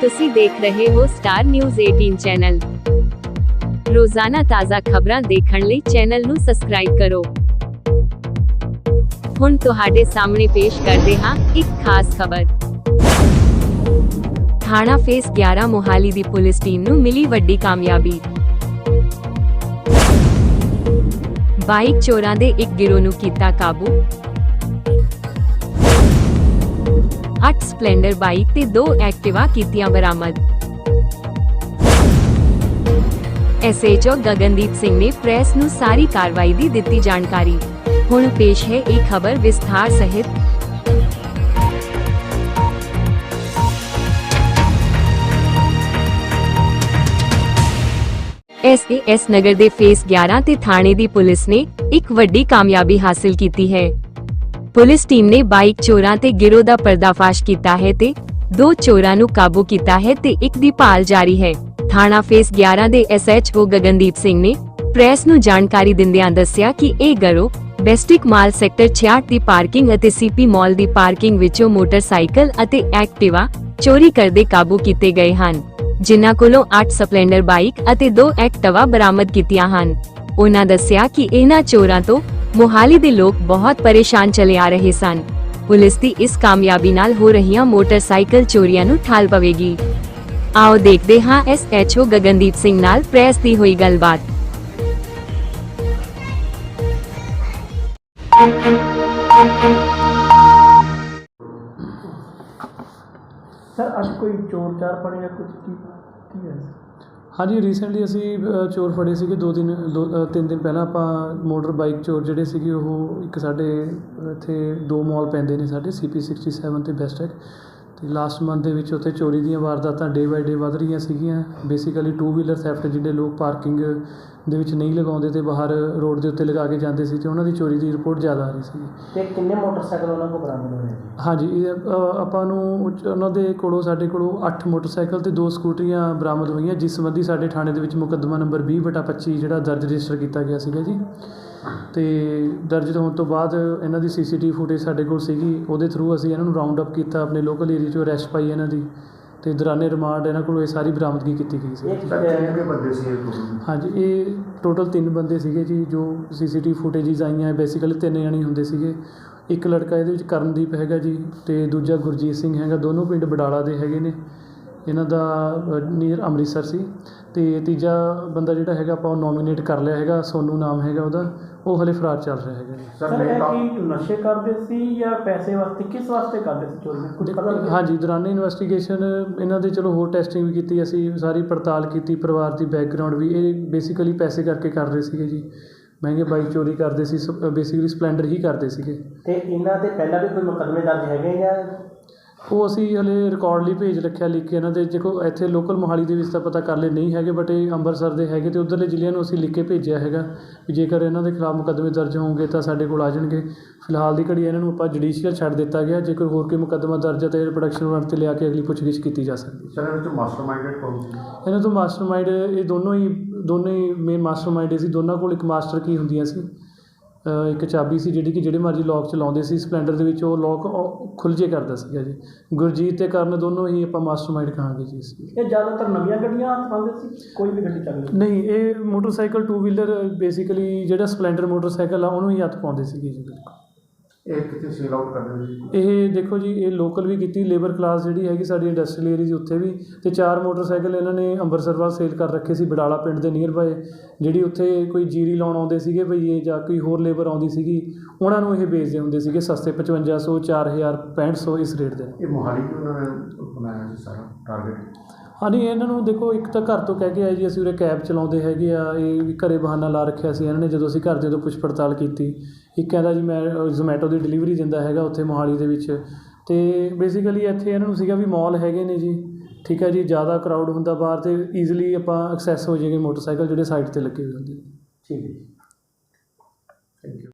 ਤੁਸੀਂ ਦੇਖ ਰਹੇ ਹੋ ਸਟਾਰ ਨਿਊਜ਼ 18 ਚੈਨਲ ਰੋਜ਼ਾਨਾ ਤਾਜ਼ਾ ਖਬਰਾਂ ਦੇਖਣ ਲਈ ਚੈਨਲ ਨੂੰ ਸਬਸਕ੍ਰਾਈਬ ਕਰੋ। ਹੁਣ ਤੁਹਾਡੇ ਸਾਹਮਣੇ ਪੇਸ਼ ਕਰਦੇ ਹਾਂ ਇੱਕ ਖਾਸ ਖਬਰ। ਥਾਣਾ ਫੇਸ 11 ਮੋਹਾਲੀ ਦੀ ਪੁਲਿਸ ਟੀਮ ਨੂੰ ਮਿਲੀ ਵੱਡੀ ਕਾਮਯਾਬੀ। ਬਾਈਕ ਚੋਰਾਂ ਦੇ ਇੱਕ ਗਿਰੋਹ ਨੂੰ ਕੀਤਾ ਕਾਬੂ। 8 ਸਪਲੈਂਡਰ ਬਾਈਕ ਤੇ 2 ਐਕਟਿਵਾ ਕੀਤੀਆਂ ਬਰਾਮਦ। ਐਸਐਚਓ ਗਗਨਦੀਪ ਸਿੰਘ ਨੇ ਪ੍ਰੈਸ ਨੂੰ ਸਾਰੀ ਕਾਰਵਾਈ ਦੀ ਦਿੱਤੀ ਜਾਣਕਾਰੀ। ਹੁਣ ਪੇਸ਼ ਹੈ ਇਹ ਖਬਰ ਵਿਸਥਾਰ ਸਹਿਤ। ਐਸਏਐਸ ਨਗਰ ਦੇ ਫੇਸ 11 ਤੇ ਥਾਣੇ ਦੀ ਪੁਲਿਸ ਨੇ ਇੱਕ ਵੱਡੀ ਕਾਮਯਾਬੀ ਹਾਸਲ ਕੀਤੀ ਹੈ। ਪੁਲਿਸ ਟੀਮ ਨੇ ਬਾਈਕ ਚੋਰਾਂ ਤੇ ਗਿਰੋਹ ਦਾ ਪਰਦਾਫਾਸ਼ ਕੀਤਾ ਹੈ ਤੇ ਦੋ ਚੋਰਾਂ ਨੂੰ ਕਾਬੂ ਕੀਤਾ ਹੈ ਤੇ ਇੱਕ ਦੀ ਭਾਲ ਜਾਰੀ ਹੈ। ਥਾਣਾ ਫੇਸ 11 ਦੇ ਐਸਐਚਓ ਗਗਨਦੀਪ ਸਿੰਘ ਨੇ ਪ੍ਰੈਸ ਨੂੰ ਜਾਣਕਾਰੀ ਦਿੰਦਿਆਂ ਦੱਸਿਆ ਕਿ ਇਹ ਗਰੋਹ ਬੈਸਟਿਕ ਮਾਲ ਸੈਕਟਰ 66 ਦੀ ਪਾਰਕਿੰਗ ਅਤੇ ਸੀਪੀ ਮਾਲ ਦੀ ਪਾਰਕਿੰਗ ਵਿੱਚੋਂ ਮੋਟਰਸਾਈਕਲ ਅਤੇ ਐਕਟਿਵਾ ਚੋਰੀ ਕਰਦੇ ਕਾਬੂ ਕੀਤੇ ਗਏ ਹਨ, ਜਿਨ੍ਹਾਂ ਕੋਲੋਂ 8 ਸਪਲੈਂਡਰ ਬਾਈਕ ਅਤੇ 2 ਐਕਟਿਵਾ ਬਰਾਮਦ ਕੀਤੀਆਂ ਹਨ। ਉਹਨਾਂ ਦੱਸਿਆ ਕਿ ਇਹਨਾਂ ਚੋਰਾਂ ਤੋਂ ਮੋਹਾਲੀ ਦੇ ਲੋਕ ਬਹੁਤ ਪਰੇਸ਼ਾਨ ਚਲੇ ਆ ਰਹੇ ਸਨ। ਪੁਲਿਸ ਦੀ ਇਸ ਕਾਮਯਾਬੀ ਨਾਲ ਹੋ ਰਹੀਆਂ ਮੋਟਰਸਾਈਕਲ ਚੋਰੀਆਂ ਨੂੰ ਠਾਲ ਪਵੇਗੀ। ਆਓ ਦੇਖਦੇ ਹਾਂ ਐਸਐਚਓ ਗਗਨਦੀਪ ਸਿੰਘ ਨਾਲ ਪ੍ਰੈਸ ਦੀ ਹੋਈ ਗੱਲਬਾਤ। ਸਰ, ਅੱਜ ਕੋਈ ਚੋਰ ਚਾਰ ਫੜੇ ਕੁਝ ਕੀ ਕੀ ਹੈ? ਹਾਂਜੀ ਰੀਸੈਂਟਲੀ ਅਸੀਂ ਚੋਰ ਫੜੇ ਸੀਗੇ ਦੋ ਦਿਨ, ਦੋ ਤਿੰਨ ਦਿਨ ਪਹਿਲਾਂ ਆਪਾਂ ਮੋਟਰ ਬਾਈਕ ਚੋਰ ਜਿਹੜੇ ਸੀਗੇ ਉਹ ਇੱਕ ਸਾਡੇ ਇੱਥੇ ਦੋ ਮੋਲ ਪੈਂਦੇ ਨੇ ਸਾਡੇ ਸੀ ਪੀ ਸੀਪੀ 67 ਤੇ ਬੈਸਟੈਕ ਤੇ ਲਾਸਟ ਮੰਥ ਦੇ ਵਿੱਚ ਉੱਥੇ ਚੋਰੀ ਦੀਆਂ ਵਾਰਦਾਤਾਂ ਡੇ ਬਾਈ ਡੇ ਵੱਧ ਰਹੀਆਂ ਸੀਗੀਆਂ। ਬੇਸਿਕਲੀ ਟੂ ਵੀਲਰ ਥੈਫਟ ਜਿਹੜੇ ਲੋਕ ਪਾਰਕਿੰਗ ਦੇ ਵਿੱਚ ਨਹੀਂ ਲਗਾਉਂਦੇ ਤੇ ਬਾਹਰ ਰੋਡ ਦੇ ਉੱਤੇ ਲਗਾ ਕੇ ਜਾਂਦੇ ਸੀ ਤੇ ਉਹਨਾਂ ਦੀ ਚੋਰੀ ਦੀ ਰਿਪੋਰਟ ਜ਼ਿਆਦਾ ਆ ਰਹੀ ਸੀ ਤੇ ਕਿੰਨੇ ਮੋਟਰਸਾਈਕਲ ਉਹਨਾਂ ਕੋਲ ਬਰਾਮਦ ਹੋਏ ਜੀ? ਹਾਂਜੀ ਇਹ ਅ, ਆਪਾਂ ਨੂੰ ਉਹ ਉਹਨਾਂ ਦੇ ਕੋਲੋਂ ਸਾਡੇ ਕੋਲੋਂ 8 ਮੋਟਰਸਾਈਕਲ ਤੇ ਦੋ ਸਕੂਟਰੀਆਂ ਬਰਾਮਦ ਹੋਈਆਂ ਜਿਸ ਸੰਬੰਧੀ ਸਾਡੇ ਥਾਣੇ ਦੇ ਵਿੱਚ ਮੁਕੱਦਮਾ ਨੰਬਰ 20 ਬਟਾ 25 ਜਿਹੜਾ ਦਰਜ ਰਜਿਸਟਰ ਕੀਤਾ ਗਿਆ ਸੀਗਾ ਜੀ। ਤੇ ਦਰਜ ਹੋਣ ਤੋਂ ਬਾਅਦ ਇਹਨਾਂ ਦੀ ਸੀਸੀਟੀਵੀ ਫੁਟੇਜ ਸਾਡੇ ਕੋਲ ਸੀਗੀ ਉਹਦੇ ਥਰੂ ਅਸੀਂ ਇਹਨਾਂ ਨੂੰ ਰਾਉਂਡ ਅਪ ਕੀਤਾ ਆਪਣੇ ਲੋਕਲ ਏਰੀਆ 'ਚੋਂ ਅਰੈਸਟ ਪਾਈ ਇਹਨਾਂ ਦੀ ਤੇ ਦੌਰਾਨੇ ਰਿਮਾਂਡ ਇਹਨਾਂ ਕੋਲੋਂ ਇਹ ਸਾਰੀ ਬਰਾਮਦਗੀ ਕੀਤੀ ਗਈ ਸੀ। ਇਹ ਸਰ ਕਿੰਨੇ ਬੰਦੇ ਸੀ ਇਹ ਟੋਟਲ ਹਾਂਜੀ ਇਹ ਟੋਟਲ ਤਿੰਨ ਬੰਦੇ ਸੀਗੇ ਜੀ ਜੋ ਸੀਸੀਟੀਵੀ ਫੁਟੇਜਸ ਆਈਆਂ ਬੇਸਿਕਲੀ ਤਿੰਨ ਜਣੇ ਹੁੰਦੇ ਸੀਗੇ। ਇੱਕ ਲੜਕਾ ਇਹਦੇ ਵਿੱਚ ਕਰਨਦੀਪ ਹੈਗਾ ਜੀ ਤੇ ਦੂਜਾ ਗੁਰਜੀਤ ਸਿੰਘ ਹੈਗਾ ਦੋਨੋਂ ਪਿੰਡ ਬਡਾਲਾ ਦੇ ਹੈਗੇ ਨੇ। ਇਹਨਾਂ ਦਾ ਨੀਅਰ ਅੰਮ੍ਰਿਤਸਰ ਸੀ। ਤੇ ਤੀਜਾ ਬੰਦਾ ਜਿਹੜਾ ਹੈਗਾ ਆਪਾਂ ਉਹ ਨੋਮੀਨੇਟ ਕਰ ਲਿਆ ਹੈਗਾ ਸੋਨੂ ਨਾਮ ਹੈਗਾ ਉਹਦਾ। ਉਹ ਹਲੇ ਫਰਾਰ ਚੱਲ ਰਿਹਾ ਹੈਗਾ ਜੀ। ਸਰ ਇਹ ਕੀ ਨਸ਼ੇ ਕਰਦੇ ਸੀ ਜਾਂ ਪੈਸੇ ਵਾਸਤੇ ਕਿਸ ਵਾਸਤੇ ਕਰਦੇ ਸੀ ਚੋਰੀ? ਕੁਝ ਪਤਾ ਲੱਗਿਆ? ਹਾਂਜੀ ਦੌਰਾਨੇ ਇਨਵੈਸਟੀਗੇਸ਼ਨ ਇਹਨਾਂ ਦੇ ਚਲੋ ਹੋਰ ਟੈਸਟਿੰਗ ਵੀ ਕੀਤੀ ਅਸੀਂ ਸਾਰੀ ਪੜਤਾਲ ਕੀਤੀ ਪਰਿਵਾਰ ਦੀ ਬੈਕਗ੍ਰਾਉਂਡ ਵੀ ਇਹ ਬੇਸਿਕਲੀ ਪੈਸੇ ਕਰਕੇ ਕਰ ਰਹੇ ਸੀਗੇ ਜੀ। ਮਹਿੰਗੇ ਬਾਈਕ ਚੋਰੀ ਕਰਦੇ ਸੀ ਬੇਸਿਕਲੀ ਸਪਲੈਂਡਰ ਹੀ ਕਰਦੇ ਸੀਗੇ। ਤੇ ਇਹਨਾਂ ਤੇ ਪਹਿਲਾਂ ਵੀ ਕੋਈ ਮੁਕੱਦਮੇ ਦਰਜ ਹੈਗੇ ਜਾਂ ਉਹ ਅਸੀਂ ਹਲੇ ਰਿਕਾਰਡ ਲਈ ਭੇਜ ਰੱਖਿਆ ਲਿਖ ਕੇ ਇਹਨਾਂ ਦੇ। ਦੇਖੋ ਇੱਥੇ ਲੋਕਲ ਮੋਹਾਲੀ ਦੇ ਵਿੱਚ ਤਾਂ ਪਤਾ ਕਰ ਲਏ ਨਹੀਂ ਹੈਗੇ ਬਟ ਇਹ ਅੰਮ੍ਰਿਤਸਰ ਦੇ ਹੈਗੇ ਤੇ ਉਧਰਲੇ ਜ਼ਿਲ੍ਹਿਆਂ ਨੂੰ ਅਸੀਂ ਲਿਖ ਕੇ ਭੇਜਿਆ ਹੈਗਾ ਵੀ ਜੇਕਰ ਇਹਨਾਂ ਦੇ ਖਿਲਾਫ ਮੁਕੱਦਮੇ ਦਰਜ ਹੋਣਗੇ ਤਾਂ ਸਾਡੇ ਕੋਲ ਆ ਜਾਣਗੇ। ਫਿਲਹਾਲ ਦੀ ਘੜੀ ਇਹਨਾਂ ਨੂੰ ਆਪਾਂ ਜੁਡੀਸ਼ੀਅਲ ਛੱਡ ਦਿੱਤਾ ਗਿਆ ਜੇਕਰ ਹੋਰ ਕੋਈ ਮੁਕੱਦਮਾ ਦਰਜ ਹੈ ਤਾਂ ਇਹ ਪ੍ਰੋਡਕਸ਼ਨ ਵਾਰੰਟ ਤੇ ਲਿਆ ਕੇ ਅਗਲੀ ਪੁੱਛਗਿੱਛ ਕੀਤੀ ਜਾ ਸਕਦੀ ਹੈ। ਸਰ ਇਹਦੇ ਵਿੱਚ ਮਾਸਟਰਮਾਈਂਡਡ ਕੌਣ ਸੀ? ਇਹਨਾਂ ਤੋਂ ਮਾਸਟਰਮਾਈਂਡ ਇਹ ਦੋਨੋਂ ਹੀ ਦੋਨੇ ਹੀ ਮੇਨ ਮਾਸਟਰਮਾਈਂਡ ਸੀ। ਦੋਨਾਂ ਕੋਲ ਇੱਕ ਮਾਸਟਰ ਕੀ ਹੁੰਦੀਆਂ ਸੀ। ਇੱਕ ਚਾਬੀ ਸੀ ਜਿਹੜੀ ਕਿ ਜਿਹੜੇ ਮਰਜ਼ੀ ਲੋਕ ਚਲਾਉਂਦੇ ਸੀ ਸਪਲੈਂਡਰ ਦੇ ਵਿੱਚ ਉਹ ਲੋਕ ਖੁੱਲ੍ਹ ਜੇ ਕਰਦਾ ਸੀਗਾ ਜੀ। ਗੁਰਜੀਤ ਤੇ ਕਰਨ ਦੋਨੋਂ ਹੀ ਆਪਾਂ ਮਾਸਟਰਮਾਈਂਡ ਕਹਾਂਗੇ ਜੀ ਇਸ ਇਹ ਜ਼ਿਆਦਾਤਰ ਨਵੀਆਂ ਗੱਡੀਆਂ ਹੱਥ ਪਾਉਂਦੇ ਸੀ ਕੋਈ ਵੀ ਗੱਡੀ ਚੱਲਦੀ? ਨਹੀਂ ਇਹ ਮੋਟਰਸਾਈਕਲ ਟੂ ਵੀਲਰ ਬੇਸਿਕਲੀ ਜਿਹੜਾ ਸਪਲੈਂਡਰ ਮੋਟਰਸਾਈਕਲ ਆ ਉਹਨੂੰ ਹੀ ਹੱਥ ਪਾਉਂਦੇ ਸੀਗੇ ਜੀ। ਬਿਲਕੁਲ ਇਹ ਕਿੱਥੇ ਸੇਲ ਆਊਟ ਕਰਦੇ ਸੀ ਇਹ ਦੇਖੋ ਜੀ ਇਹ ਲੋਕਲ ਵੀ ਕੀਤੀ ਲੇਬਰ ਕਲਾਸ ਜਿਹੜੀ ਹੈਗੀ ਸਾਡੀ ਇੰਡਸਟਰੀਅਲ ਏਰੀਆ ਉੱਥੇ ਵੀ ਤੇ ਚਾਰ ਮੋਟਰਸਾਈਕਲ ਇਹਨਾਂ ਨੇ ਅੰਮ੍ਰਿਤਸਰ ਵੱਲ ਸੇਲ ਕਰ ਰੱਖੇ ਸੀ ਬਡਾਲਾ ਪਿੰਡ ਦੇ ਨੀਅਰ ਬਾਏ ਜਿਹੜੀ ਉੱਥੇ ਕੋਈ ਜੀਰੀ ਲਾਉਣ ਆਉਂਦੇ ਸੀਗੇ ਭਈਏ ਜਾਂ ਕੋਈ ਹੋਰ ਲੇਬਰ ਆਉਂਦੀ ਸੀਗੀ ਉਹਨਾਂ ਨੂੰ ਇਹ ਵੇਚਦੇ ਹੁੰਦੇ ਸੀਗੇ ਸਸਤੇ 5500 4000 6500 ਇਸ ਰੇਟ ਦੇ। ਇਹ ਮੋਹਾਲੀ ਤੋਂ ਉਹਨਾਂ ਨੇ ਬਣਾਇਆ ਸੀ ਸਾਰਾ ਟਾਰਗੇਟ ਹਾਂਜੀ, ਇਹਨਾਂ ਨੂੰ ਦੇਖੋ, ਇੱਕ ਤਾਂ ਘਰ ਤੋਂ ਕਹਿ ਕੇ ਆਏ ਜੀ, ਅਸੀਂ ਉਰੇ ਕੈਬ ਚਲਾਉਂਦੇ ਹੈਗੇ ਆ, ਇਹ ਵੀ ਘਰ ਬਹਾਨਾ ਲਾ ਰੱਖਿਆ ਸੀ ਇਹਨਾਂ ਨੇ ਜਦੋਂ ਅਸੀਂ ਘਰ ਦੇ ਤੋਂ ਪੁੱਛ ਪੜਤਾਲ ਕੀਤੀ। ਇੱਕ ਕਹਿੰਦਾ ਜੀ, ਮੈਂ ਜ਼ੋਮੈਟੋ ਦੀ ਡਿਲੀਵਰੀ ਦਿੰਦਾ ਹੈਗਾ ਉੱਥੇ ਮੋਹਾਲੀ ਦੇ ਵਿੱਚ। ਅਤੇ ਬੇਸਿਕਲੀ ਇੱਥੇ ਇਹਨਾਂ ਨੂੰ ਸੀਗਾ ਵੀ ਮੋਲ ਹੈਗੇ ਨੇ ਜੀ, ਠੀਕ ਹੈ ਜੀ, ਜ਼ਿਆਦਾ ਕਰਾਊਡ ਹੁੰਦਾ ਬਾਹਰ ਤੇ ਈਜ਼ੀਲੀ ਆਪਾਂ ਐਕਸੈਸ ਹੋ ਜਾਏਗੇ ਮੋਟਰਸਾਈਕਲ ਜਿਹੜੇ ਸਾਈਡ ਤੇ ਲੱਗੇ ਹੋਏ ਹੁੰਦੇ ਠੀਕ ਹੈ ਜੀ। Thank you